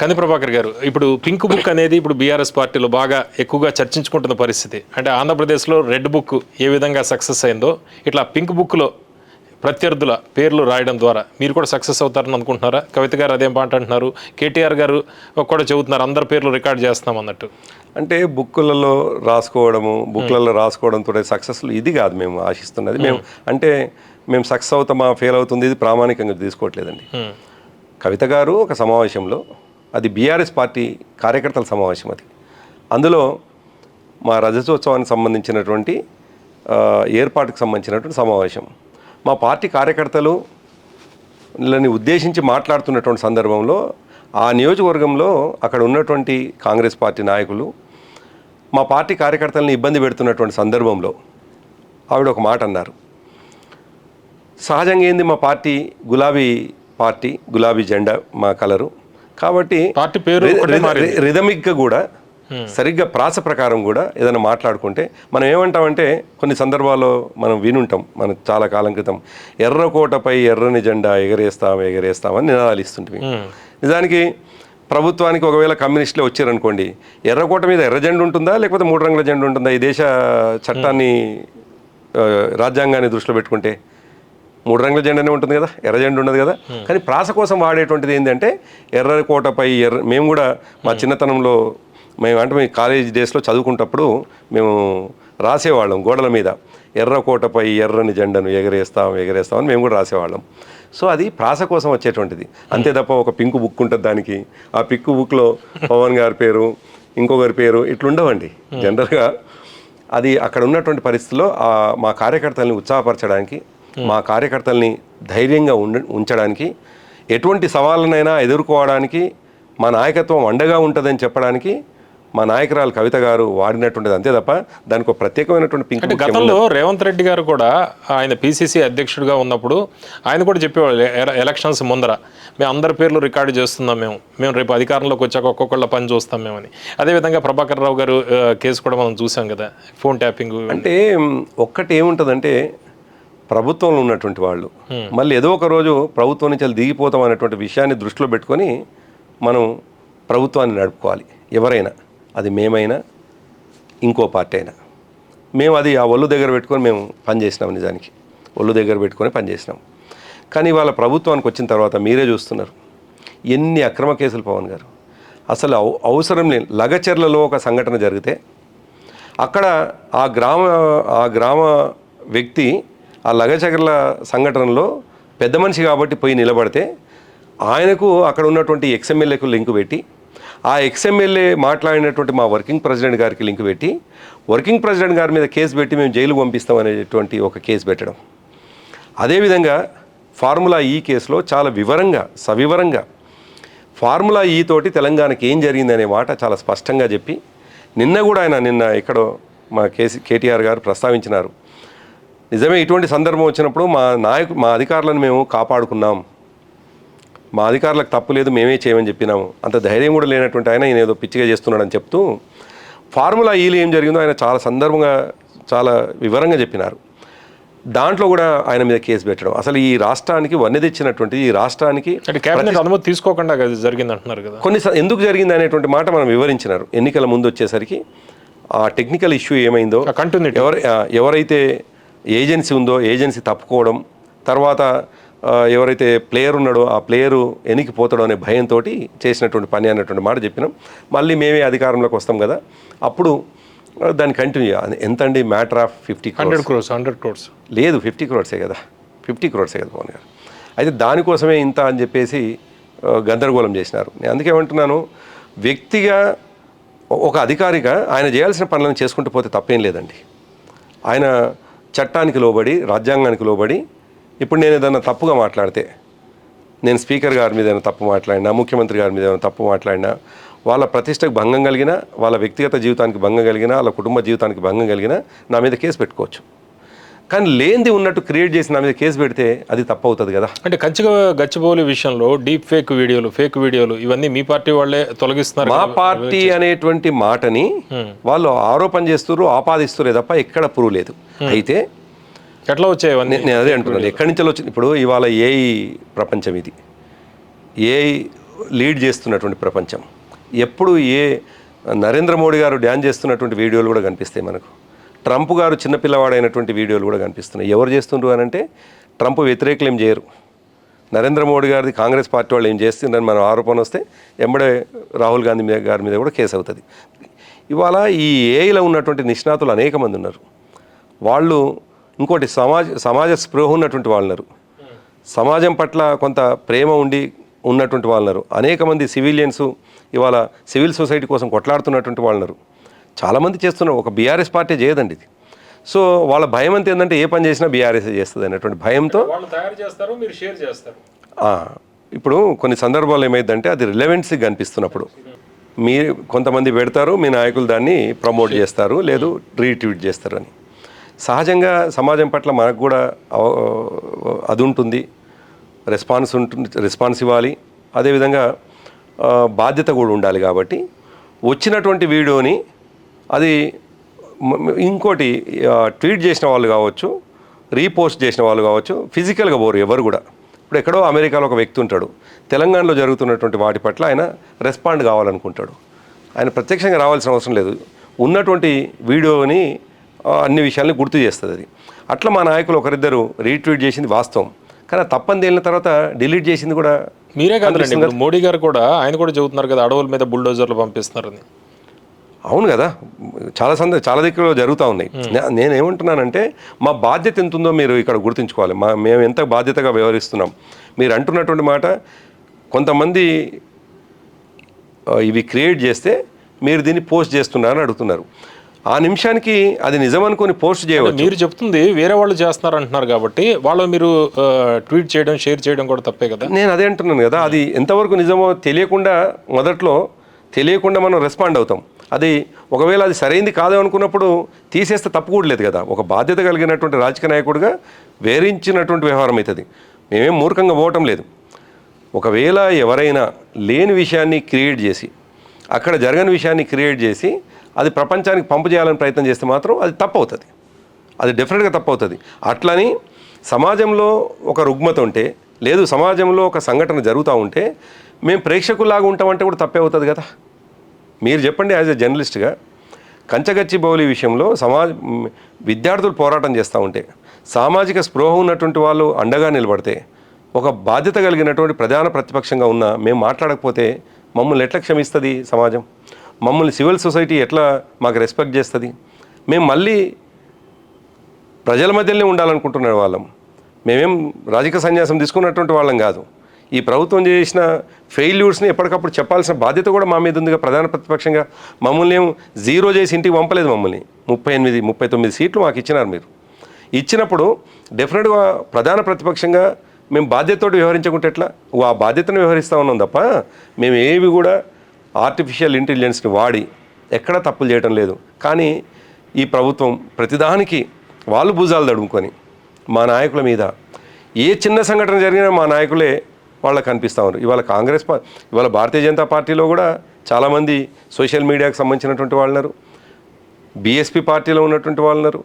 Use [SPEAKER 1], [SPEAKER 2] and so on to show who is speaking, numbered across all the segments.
[SPEAKER 1] కంది ప్రభాకర్ గారు ఇప్పుడు పింక్ బుక్ అనేది ఇప్పుడు బీఆర్ఎస్ పార్టీలో బాగా ఎక్కువగా చర్చించుకుంటున్న పరిస్థితి. అంటే ఆంధ్రప్రదేశ్లో రెడ్ బుక్ ఏ విధంగా సక్సెస్ అయిందో ఇట్లా పింక్ బుక్లో ప్రత్యర్థుల పేర్లు రాయడం ద్వారా మీరు కూడా సక్సెస్ అవుతారని అనుకుంటున్నారా? కవిత గారు అదేం మాట అంటున్నారు? కేటీఆర్ గారు కూడా చెబుతున్నారు అందరి పేర్లు రికార్డ్ చేస్తాం అన్నట్టు.
[SPEAKER 2] అంటే బుక్కులలో రాసుకోవడము బుక్లలో రాసుకోవడంతో సక్సెస్ఫుల్ ఇది కాదు మేము ఆశిస్తున్నది. మేము అంటే మేము సక్సెస్ అవుతామా ఫెయిల్ అవుతుంది ఇది ప్రామాణికంగా తీసుకోవట్లేదండి. కవిత గారు ఒక సమావేశంలో అది బీఆర్ఎస్ పార్టీ కార్యకర్తల సమావేశం అది. అందులో మా రజతోత్సవానికి సంబంధించినటువంటి ఏర్పాటుకు సంబంధించినటువంటి సమావేశం. మా పార్టీ కార్యకర్తలు లని ఉద్దేశించి మాట్లాడుతున్నటువంటి సందర్భంలో ఆ నియోజకవర్గంలో అక్కడ ఉన్నటువంటి కాంగ్రెస్ పార్టీ నాయకులు మా పార్టీ కార్యకర్తలను ఇబ్బంది పెడుతున్నటువంటి సందర్భంలో ఆవిడ ఒక మాట అన్నారు. సహజంగా ఏంది మా పార్టీ గులాబీ పార్టీ గులాబీ జెండా మా కలరు. కాబట్టి
[SPEAKER 1] పార్టీ పేరు.
[SPEAKER 2] రిథమిక్గా కూడా సరిగ్గా ప్రాస ప్రకారం కూడా ఏదైనా మాట్లాడుకుంటే మనం ఏమంటామంటే కొన్ని సందర్భాల్లో మనం వినుంటాం మనం చాలా కాలం క్రితం ఎర్రకోటపై ఎర్రని జెండా ఎగరేస్తాం ఎగరేస్తామని నినాదాలు ఇస్తుంటివి. నిజానికి ప్రభుత్వానికి ఒకవేళ కమ్యూనిస్టులే వచ్చారనుకోండి ఎర్రకోట మీద ఎర్ర జెండా ఉంటుందా? లేకపోతే మూడు రంగుల జెండా ఉంటుందా? ఈ దేశ చట్టాన్ని రాజ్యాంగాన్ని దృష్టిలో పెట్టుకుంటే మూడు రంగుల జెండానే ఉంటుంది కదా ఎర్ర జెండా ఉండదు కదా. కానీ ప్రాస కోసం వాడేటువంటిది ఏంటంటే ఎర్ర కోటపై ఎర్ర మేము కూడా మా చిన్నతనంలో మేము అంటే మేము కాలేజ్ డేస్లో చదువుకుంటప్పుడు మేము రాసేవాళ్ళం గోడల మీద. ఎర్ర కోటపై ఎర్రని జెండను ఎగరేస్తాం ఎగరేస్తామని మేము కూడా రాసేవాళ్ళం. సో అది ప్రాస కోసం వచ్చేటువంటిది. అంతే తప్ప ఒక పింక్ బుక్ ఉంటుంది దానికి. ఆ పింక్ బుక్లో పవన్ గారి పేరు ఇంకొకరి పేరు ఇట్లుండవండి. జనరల్గా అది అక్కడ ఉన్నటువంటి పరిస్థితుల్లో ఆ మా కార్యకర్తల్ని ఉత్సాహపరచడానికి మా కార్యకర్తల్ని ధైర్యంగా ఉంచడానికి ఎటువంటి సవాళ్ళనైనా ఎదుర్కోవడానికి మా నాయకత్వం అండగా ఉంటుందని చెప్పడానికి మా నాయకురాలు కవిత గారు వాడినటువంటిది అంతే తప్ప దానికి ఒక ప్రత్యేకమైనటువంటి పింక్
[SPEAKER 1] అంటే గతంలో రేవంత్ రెడ్డి గారు కూడా ఆయన పిసిసి అధ్యక్షుడిగా ఉన్నప్పుడు ఆయన కూడా చెప్పేవాళ్ళు ఎలక్షన్స్ ముందర మేము అందరి పేర్లు రికార్డు చేస్తున్నాం మేము మేము రేపు అధికారంలోకి వచ్చాక ఒక్కొక్కళ్ళ పని చూస్తాం మేమని అదేవిధంగా ప్రభాకర్ రావు గారు కేసు కూడా మనం చూసాం కదా ఫోన్ ట్యాపింగ్.
[SPEAKER 2] అంటే ఒక్కటి ఏముంటుందంటే ప్రభుత్వంలో ఉన్నటువంటి వాళ్ళు. మళ్ళీ ఏదో ఒక రోజు ప్రభుత్వం నుంచి వాళ్ళు దిగిపోతాం అనేటువంటి విషయాన్ని దృష్టిలో పెట్టుకొని మనం ప్రభుత్వాన్ని నడుపుకోవాలి. ఎవరైనా అది మేమైనా ఇంకో పార్టీ అయినా. మేము అది ఆ ఒళ్ళు దగ్గర పెట్టుకొని మేము పనిచేసినాం నిజానికి. ఒళ్ళు దగ్గర పెట్టుకొని పనిచేసినాం. కానీ వాళ్ళ ప్రభుత్వానికి వచ్చిన తర్వాత మీరే చూస్తున్నారు. ఎన్ని అక్రమ కేసులు పవన్ గారు. అసలు అవ- అవసరం లేని లగచెర్లలో ఒక సంఘటన జరిగితే అక్కడ ఆ గ్రామ ఆ గ్రామ వ్యక్తి ఆ లగచగర్ల సంఘటనలో పెద్ద మనిషి కాబట్టి పోయి నిలబడితే ఆయనకు అక్కడ ఉన్నటువంటి ఎక్స్ఎమ్మెల్యేకు లింక్ పెట్టి ఆ ఎక్స్ఎమ్మెల్యే మాట్లాడినటువంటి మా వర్కింగ్ ప్రెసిడెంట్ గారికి లింక్ పెట్టి వర్కింగ్ ప్రెసిడెంట్ గారి మీద కేసు పెట్టి మేము జైలు పంపిస్తాం అనేటువంటి ఒక కేసు పెట్టడం. అదేవిధంగా ఫార్ములా ఈ కేసులో చాలా వివరంగా సవివరంగా ఫార్ములా ఈ తోటి తెలంగాణకి ఏం జరిగిందనే మాట చాలా స్పష్టంగా చెప్పి నిన్న కూడా ఆయన నిన్న ఎక్కడో మా కేసీ కేటీఆర్ గారు ప్రస్తావించినారు. నిజమే ఇటువంటి సందర్భం వచ్చినప్పుడు మా నాయకు మా అధికారులను మేము కాపాడుకున్నాం. మా అధికారులకు తప్పు లేదు మేమే చేయమని చెప్పినాము. అంత ధైర్యం కూడా లేనటువంటి ఆయన ఈయన ఏదో పిచ్చిగా చేస్తున్నాడని చెప్తూ ఫార్ములా ఈలో ఏం జరిగిందో ఆయన చాలా సందర్భంగా చాలా వివరంగా చెప్పినారు. దాంట్లో కూడా ఆయన మీద కేసు పెట్టడం. అసలు ఈ రాష్ట్రానికి వన్నె తెచ్చినటువంటి ఈ రాష్ట్రానికి
[SPEAKER 1] అనుమతి తీసుకోకుండా జరిగింది అంటున్నారు కదా.
[SPEAKER 2] కొన్ని ఎందుకు జరిగింది అనేటువంటి మాట మనం వివరించినారు. ఎన్నికల ముందు వచ్చేసరికి ఆ టెక్నికల్ ఇష్యూ ఏమైందో. ఎవరు ఎవరైతే ఏజెన్సీ ఉందో ఏజెన్సీ తప్పుకోవడం తర్వాత ఎవరైతే ప్లేయర్ ఉన్నాడో ఆ ప్లేయరు ఎనికిపోతాడో అనే భయంతో చేసినటువంటి పని అన్నటువంటి మాట చెప్పినాం. మళ్ళీ మేమే అధికారంలోకి వస్తాం కదా. అప్పుడు దాన్ని కంటిన్యూ ఎంత అండి matter of fifty
[SPEAKER 1] hundred crores hundred crores.
[SPEAKER 2] లేదు ఫిఫ్టీ క్రోర్సే కదా. ఫిఫ్టీ క్రోర్సే కదా పవన్ గారు. అయితే దానికోసమే ఇంత అని చెప్పేసి గందరగోళం చేసినారు. నేను అందుకే ఏమంటున్నాను వ్యక్తిగా ఒక అధికారిగా ఆయన చేయాల్సిన పనులను చేసుకుంటూ పోతే తప్పేం లేదండి. ఆయన చట్టానికి లోబడి రాజ్యాంగానికి లోబడి ఇప్పుడు నేను ఏదైనా తప్పుగా మాట్లాడితే నేను స్పీకర్ గారి మీద ఏమైనా తప్పు మాట్లాడినా ముఖ్యమంత్రి గారి మీద ఏమైనా తప్పు మాట్లాడినా వాళ్ళ ప్రతిష్టకు భంగం కలిగినా వాళ్ళ వ్యక్తిగత జీవితానికి భంగం కలిగినా వాళ్ళ కుటుంబ జీవితానికి భంగం కలిగినా నా మీద కేసు పెట్టుకోవచ్చు. కానీ లేనిది ఉన్నట్టు క్రియేట్ చేసి నా మీద కేసు పెడితే అది తప్పు అవుతుంది కదా.
[SPEAKER 1] అంటే కంచిగా గచ్చిబౌలి విషయంలో డీప్ ఫేక్ వీడియోలు ఫేక్ వీడియోలు ఇవన్నీ మీ పార్టీ వాళ్ళే తొలగిస్తున్నారు
[SPEAKER 2] మా? పార్టీ అనేటువంటి మాటని వాళ్ళు ఆరోపణ చేస్తున్నారు ఆపాదిస్తున్నారు తప్ప ఎక్కడ ప్రూవ్ లేదు. అయితే
[SPEAKER 1] ఎట్లా వచ్చాయి
[SPEAKER 2] నేను అదే అంటున్నాను. ఎక్కడి నుంచి వచ్చింది? ఇప్పుడు ఇవాళ ఏఐ ప్రపంచం ఇది. ఏఐ లీడ్ చేస్తున్నటువంటి ప్రపంచం. ఎప్పుడు ఏ నరేంద్ర మోడీ గారు డ్యాన్స్ చేస్తున్నటువంటి వీడియోలు కూడా కనిపిస్తాయి మనకు. ట్రంప్ గారు చిన్నపిల్లవాడైనటువంటి వీడియోలు కూడా కనిపిస్తున్నాయి. ఎవరు చేస్తుండ్రు అని అంటే ట్రంప్ వ్యతిరేకులు ఏం చేయరు. నరేంద్ర మోడీ గారిది కాంగ్రెస్ పార్టీ వాళ్ళు ఏం చేస్తుందని మనం ఆరోపణ వస్తే ఎంబడే రాహుల్ గాంధీ మీద- గారి మీద కూడా కేసు అవుతుంది. ఇవాళ ఈ ఏఐలో ఉన్నటువంటి నిష్ణాతులు అనేక మంది ఉన్నారు. వాళ్ళు ఇంకోటి సమాజ సమాజ స్పృహ ఉన్నటువంటి వాళ్ళు సమాజం పట్ల కొంత ప్రేమ ఉండి ఉన్నటువంటి వాళ్ళు అనేక మంది సివిలియన్స్ ఇవాళ సివిల్ సొసైటీ కోసం కొట్లాడుతున్నటువంటి వాళ్ళు చాలామంది చేస్తున్నారు. ఒక బీఆర్ఎస్ పార్టీ చేయదండి ఇది. సో వాళ్ళ భయం అంతా ఏంటంటే ఏ పని చేసినా బీఆర్ఎస్ చేస్తుంది అనేటువంటి భయంతో
[SPEAKER 1] వాళ్ళు తయారు చేస్తారు మీరు షేర్ చేస్తారు.
[SPEAKER 2] ఆ, ఇప్పుడు కొన్ని సందర్భాలు ఏమైందంటే అది రిలవెన్సీ కనిపిస్తున్నప్పుడు. మీ కొంతమంది పెడతారు మీ నాయకులు దాన్ని ప్రమోట్ చేస్తారు లేదు రీట్వీట్ చేస్తారు అని సహజంగా సమాజం పట్ల మనకు కూడా అది ఉంటుంది రెస్పాన్స్ ఉంటుంది రెస్పాన్స్ ఇవ్వాలి. అదేవిధంగా బాధ్యత కూడా ఉండాలి కాబట్టి వచ్చినటువంటి వీడియోని అది ఇంకోటి ట్వీట్ చేసిన వాళ్ళు కావచ్చు రీపోస్ట్ చేసిన వాళ్ళు కావచ్చు ఫిజికల్గా పోరు ఎవరు కూడా. ఇప్పుడు ఎక్కడో అమెరికాలో ఒక వ్యక్తి ఉంటాడు. తెలంగాణలో జరుగుతున్నటువంటి వాటి పట్ల ఆయన రెస్పాండ్ కావాలనుకుంటాడు. ఆయన ప్రత్యక్షంగా రావాల్సిన అవసరం లేదు. ఉన్నటువంటి వీడియోని అన్ని విషయాల్ని గుర్తు చేస్తుంది అది. అట్లా మా నాయకులు ఒకరిద్దరు రీట్వీట్ చేసింది వాస్తవం. కానీ ఆ తప్పని తేలిన తర్వాత డిలీట్ చేసింది కూడా
[SPEAKER 1] మీరే ఇప్పుడు మోడీ గారు కూడా ఆయన కూడా చెబుతున్నారు కదా అడవుల మీద బుల్డోజర్లు పంపిస్తున్నారని.
[SPEAKER 2] అవును కదా. చాలా సంద చాలా దగ్గర జరుగుతూ ఉన్నాయి. నేనేమంటున్నానంటే మా బాధ్యత ఎంత ఉందో మీరు ఇక్కడ గుర్తుంచుకోవాలి. మా మేము ఎంత బాధ్యతగా వ్యవహరిస్తున్నాం. మీరు అంటున్నటువంటి మాట కొంతమంది ఇవి క్రియేట్ చేస్తే మీరు దీన్ని పోస్ట్ చేస్తున్నారని అడుగుతున్నారు. ఆ నిమిషానికి అది నిజం అనుకొని పోస్ట్ చేయవచ్చు.
[SPEAKER 1] మీరు చెప్తుంది వేరే వాళ్ళు చేస్తున్నారు అంటున్నారు కాబట్టి వాళ్ళు మీరు ట్వీట్ చేయడం షేర్ చేయడం కూడా తప్పే కదా?
[SPEAKER 2] నేను అదే అంటున్నాను కదా. అది ఎంతవరకు నిజమో తెలియకుండా మొదట్లో తెలియకుండా మనం రెస్పాండ్ అవుతాం. అది ఒకవేళ అది సరైంది కాదు అనుకున్నప్పుడు తీసేస్తే తప్పు కూడా లేదు కదా. ఒక బాధ్యత కలిగినటువంటి రాజకీయ నాయకుడిగా వేరించినటువంటి వ్యవహారం అవుతుంది మేమేం మూర్ఖంగా పోవటం లేదు. ఒకవేళ ఎవరైనా లేని విషయాన్ని క్రియేట్ చేసి అక్కడ జరగని విషయాన్ని క్రియేట్ చేసి అది ప్రపంచానికి పంపు చేయాలని ప్రయత్నం చేస్తే మాత్రం అది తప్పు అవుతుంది అది డెఫినెట్గా తప్పు అవుతుంది అట్లని సమాజంలో ఒక రుగ్మత ఉంటే లేదు సమాజంలో ఒక సంఘటన జరుగుతూ ఉంటే మేము ప్రేక్షకుల్లాగా ఉంటామంటే కూడా తప్పే అవుతుంది కదా. మీరు చెప్పండి యాజ్ ఎ జర్నలిస్ట్గా కంచగచ్చి బౌలి విషయంలో సమాజ విద్యార్థులు పోరాటం చేస్తూ ఉంటే సామాజిక స్పృహ ఉన్నటువంటి వాళ్ళు అండగా నిలబడితే ఒక బాధ్యత కలిగినటువంటి ప్రధాన ప్రతిపక్షంగా ఉన్న మేము మాట్లాడకపోతే మమ్మల్ని ఎట్లా క్షమిస్తుంది సమాజం? మమ్మల్ని సివిల్ సొసైటీ ఎట్లా మాకు రెస్పెక్ట్ చేస్తుంది? మేము మళ్ళీ ప్రజల మధ్యలోనే ఉండాలనుకుంటున్న వాళ్ళం. మేమేం రాజకీయ సన్యాసం తీసుకున్నటువంటి వాళ్ళం కాదు. ఈ ప్రభుత్వం చేసిన ఫెయిల్యూర్స్ని ఎప్పటికప్పుడు చెప్పాల్సిన బాధ్యత కూడా మా మీద ఉందిగా ప్రధాన ప్రతిపక్షంగా. మమ్మల్ని ఏం జీరో చేసి ఇంటికి పంపలేదు మమ్మల్ని. ముప్పై ఎనిమిది ముప్పై తొమ్మిది సీట్లు మాకు ఇచ్చినారు మీరు. ఇచ్చినప్పుడు డెఫినెట్గా ప్రధాన ప్రతిపక్షంగా మేము బాధ్యతతో వ్యవహరించకుంటే ఎట్లా? ఆ బాధ్యతను వ్యవహరిస్తూ ఉన్నాం తప్ప మేము ఏవి కూడా ఆర్టిఫిషియల్ ఇంటెలిజెన్స్ని వాడి ఎక్కడా తప్పులు చేయటం లేదు. కానీ ఈ ప్రభుత్వం ప్రతిదానికి వాళ్ళు భుజాలు తడుముకొని మా నాయకుల మీద ఏ చిన్న సంఘటన జరిగినా మా నాయకులే వాళ్ళకి కనిపిస్తూ ఉన్నారు. ఇవాళ కాంగ్రెస్ పా ఇవాళ భారతీయ జనతా పార్టీలో కూడా చాలామంది సోషల్ మీడియాకు సంబంధించినటువంటి వాళ్ళు ఉన్నారు. బీఎస్పీ పార్టీలో ఉన్నటువంటి వాళ్ళు ఉన్నారు.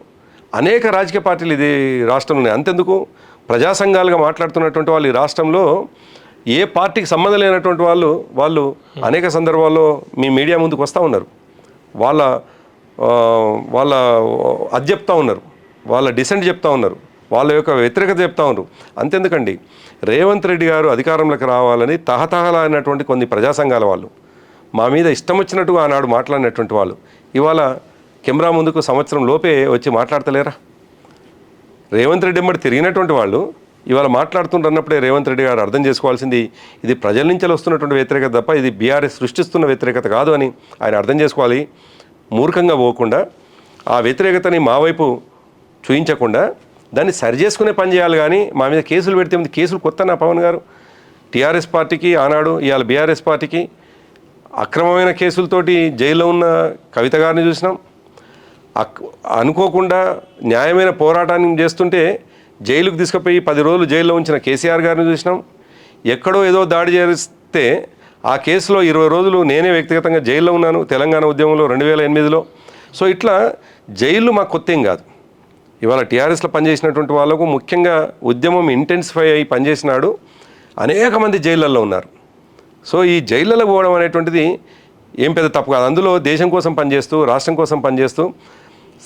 [SPEAKER 2] అనేక రాజకీయ పార్టీలు ఇది రాష్ట్రంలో ఉన్నాయి. అంతెందుకు? ప్రజా సంఘాలుగా మాట్లాడుతున్నటువంటి వాళ్ళు ఈ రాష్ట్రంలో ఏ పార్టీకి సంబంధం లేనటువంటి వాళ్ళు వాళ్ళు అనేక సందర్భాల్లో మీ మీడియా ముందుకు వస్తూ ఉన్నారు. వాళ్ళ వాళ్ళ అది చెప్తా ఉన్నారు. వాళ్ళ డిసెంట్ చెప్తా ఉన్నారు. వాళ్ళ యొక్క వ్యతిరేకత చెప్తా ఉన్నారు. అంతెందుకండి రేవంత్ రెడ్డి గారు అధికారంలోకి రావాలని తహతహలాడినటువంటి కొన్ని ప్రజా సంఘాల వాళ్ళు మా మీద ఇష్టం వచ్చినట్టుగా ఆనాడు మాట్లాడినటువంటి వాళ్ళు ఇవాళ కెమెరా ముందుకు సంవత్సరం లోపే వచ్చి మాట్లాడతలేరా? రేవంత్ రెడ్డి ఎంబడి తిరిగినటువంటి వాళ్ళు ఇవాళ మాట్లాడుతుంటున్నప్పుడే రేవంత్ రెడ్డి గారు అర్థం చేసుకోవాల్సింది ఇది ప్రజల నుంచి వస్తున్నటువంటి వ్యతిరేకత తప్ప ఇది బీఆర్ఎస్ సృష్టిస్తున్న వ్యతిరేకత కాదు అని ఆయన అర్థం చేసుకోవాలి. మూర్ఖంగా పోకుండా ఆ వ్యతిరేకతని మా వైపు చూయించకుండా దాన్ని సరి చేసుకునే పని చేయాలి కానీ మా మీద కేసులు పెడితే ముందు కేసులు కొత్త నా పవన్ గారు? టీఆర్ఎస్ పార్టీకి ఆనాడు ఇవాళ బీఆర్ఎస్ పార్టీకి అక్రమమైన కేసులతోటి జైల్లో ఉన్న కవిత గారిని చూసినాం. అక్- అనుకోకుండా న్యాయమైన పోరాటాన్ని చేస్తుంటే జైలుకు తీసుకుపోయి పది రోజులు జైల్లో ఉంచిన కేసీఆర్ గారిని చూసినాం. ఎక్కడో ఏదో దాడి చేస్తే ఆ కేసులో ఇరవై రోజులు నేనే వ్యక్తిగతంగా జైల్లో ఉన్నాను తెలంగాణ ఉద్యమంలో రెండు వేల ఎనిమిదిలో. సో ఇట్లా జైలు మాకు కొత్త ఏం కాదు. ఇవాళ టీఆర్ఎస్లో పనిచేసినటువంటి వాళ్ళకు ముఖ్యంగా ఉద్యమం ఇంటెన్సిఫై అయ్యి పనిచేసినాడు అనేక మంది జైళ్ళల్లో ఉన్నారు. సో ఈ జైళ్ళలో పోవడం అనేటువంటిది ఏం పెద్ద తప్పు కాదు. అందులో దేశం కోసం పనిచేస్తూ రాష్ట్రం కోసం పనిచేస్తూ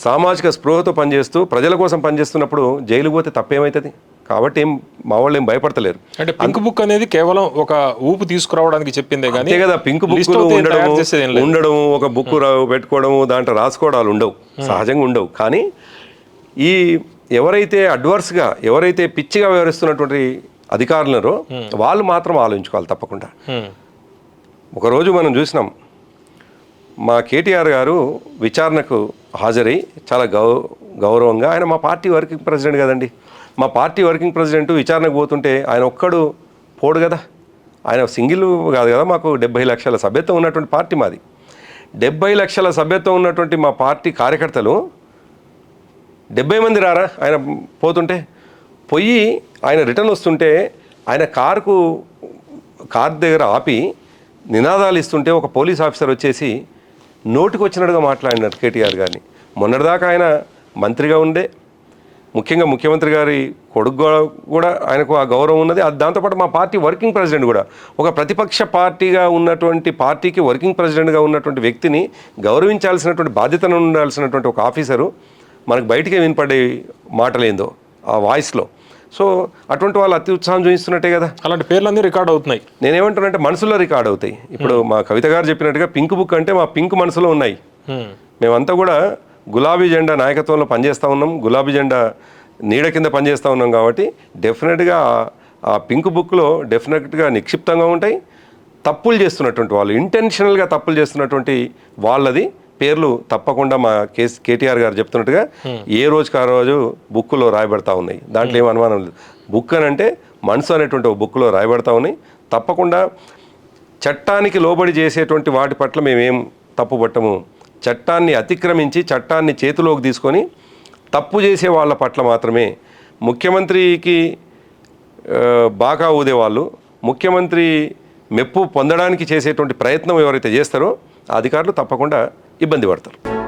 [SPEAKER 2] సామాజిక స్పృహతో పనిచేస్తూ ప్రజల కోసం పనిచేస్తున్నప్పుడు జైలు పోతే తప్పేమవుతుంది కాబట్టి ఏం మా వాళ్ళు ఏం భయపడతలేరు.
[SPEAKER 1] అంటే పింక్ బుక్ అనేది కేవలం ఒక ఊపు తీసుకురావడానికి చెప్పిందే కానీ
[SPEAKER 2] కదా పింక్
[SPEAKER 1] అవుతే
[SPEAKER 2] ఉండడం. ఉండడం ఒక బుక్ పెట్టుకోవడం దాంట్లో రాసుకోవడాలు ఉండవు. సహజంగా ఉండవు. కానీ ఈ ఎవరైతే అడ్వర్స్గా ఎవరైతే పిచ్చిగా వ్యవహరిస్తున్నటువంటి అధికారులరో వాళ్ళు మాత్రం ఆలోచించుకోవాలి తప్పకుండా. ఒకరోజు మనం చూసినాం మా కేటీఆర్ గారు విచారణకు హాజరై చాలా గౌ గౌరవంగా ఆయన మా పార్టీ వర్కింగ్ ప్రెసిడెంట్ కదండి. మా పార్టీ వర్కింగ్ ప్రెసిడెంట్ విచారణకు పోతుంటే ఆయన ఒక్కడు పోడు కదా. ఆయన సింగిల్ కాదు కదా మాకు డెబ్బై లక్షల సభ్యత్వం ఉన్నటువంటి పార్టీ మాది. డెబ్బై లక్షల సభ్యత్వం ఉన్నటువంటి మా పార్టీ కార్యకర్తలు డెబ్బై మంది రారా? ఆయన పోతుంటే? పోయి ఆయన రిటర్న్ వస్తుంటే ఆయన కారుకు కార్ దగ్గర ఆపి నినాదాలు ఇస్తుంటే ఒక పోలీస్ ఆఫీసర్ వచ్చేసి నోటికి వచ్చినట్టుగా మాట్లాడినారు కేటీఆర్ గారిని. మొన్నటిదాకా ఆయన మంత్రిగా ఉండే. ముఖ్యంగా ముఖ్యమంత్రి గారి కొడుకు కూడా- ఆయనకు ఆ గౌరవం ఉన్నది. అది దాంతోపాటు మా పార్టీ వర్కింగ్ ప్రెసిడెంట్ కూడా. ఒక ప్రతిపక్ష పార్టీగా ఉన్నటువంటి పార్టీకి వర్కింగ్ ప్రెసిడెంట్గా ఉన్నటువంటి వ్యక్తిని గౌరవించాల్సినటువంటి బాధ్యతను ఉండాల్సినటువంటి ఒక ఆఫీసరు. మనకు బయటికే వినపడే మాటలేందో ఆ వాయిస్లో. సో అటువంటి వాళ్ళు అతి ఉత్సాహం చూపిస్తున్నట్టే కదా.
[SPEAKER 1] అలాంటి పేర్లన్నీ రికార్డ్ అవుతున్నాయి.
[SPEAKER 2] నేనేమంటున్నానంటే మనసులో రికార్డ్ అవుతాయి. ఇప్పుడు మా కవిత గారు చెప్పినట్టుగా పింక్ బుక్ అంటే మా పింక్ మనసులో ఉన్నాయి.
[SPEAKER 1] హ్మ్.
[SPEAKER 2] మేమంతా కూడా గులాబీ జెండా నాయకత్వంలో పనిచేస్తూ ఉన్నాం. గులాబీ జెండా నీడ కింద పనిచేస్తూ ఉన్నాం కాబట్టి డెఫినెట్గా ఆ పింక్ బుక్లో డెఫినెట్గా నిక్షిప్తంగా ఉంటాయి. తప్పులు చేస్తున్నటువంటి వాళ్ళు ఇంటెన్షనల్గా తప్పులు చేస్తున్నటువంటి వాళ్ళది పేర్లు తప్పకుండా మా కేస్ కేటీఆర్ గారు చెప్తున్నట్టుగా ఏ రోజుకి ఆ రోజు బుక్లో రాయబడతా ఉన్నాయి. దాంట్లో ఏం అనుమానం లేదు. బుక్ అని అంటే మనసు అనేటువంటి ఒక బుక్లో రాయబడతా ఉన్నాయి. తప్పకుండా చట్టానికి లోబడి చేసేటువంటి వాటి పట్ల మేమేం తప్పుపట్టము చట్టాన్ని అతిక్రమించి చట్టాన్ని చేతిలోకి తీసుకొని తప్పు చేసే వాళ్ళ పట్ల మాత్రమే ముఖ్యమంత్రికి బాగా ఊదేవాళ్ళు ముఖ్యమంత్రి మెప్పు పొందడానికి చేసేటువంటి ప్రయత్నం ఎవరైతే చేస్తారో అధికారులు తప్పకుండా ఇబ్బంది పడతారు.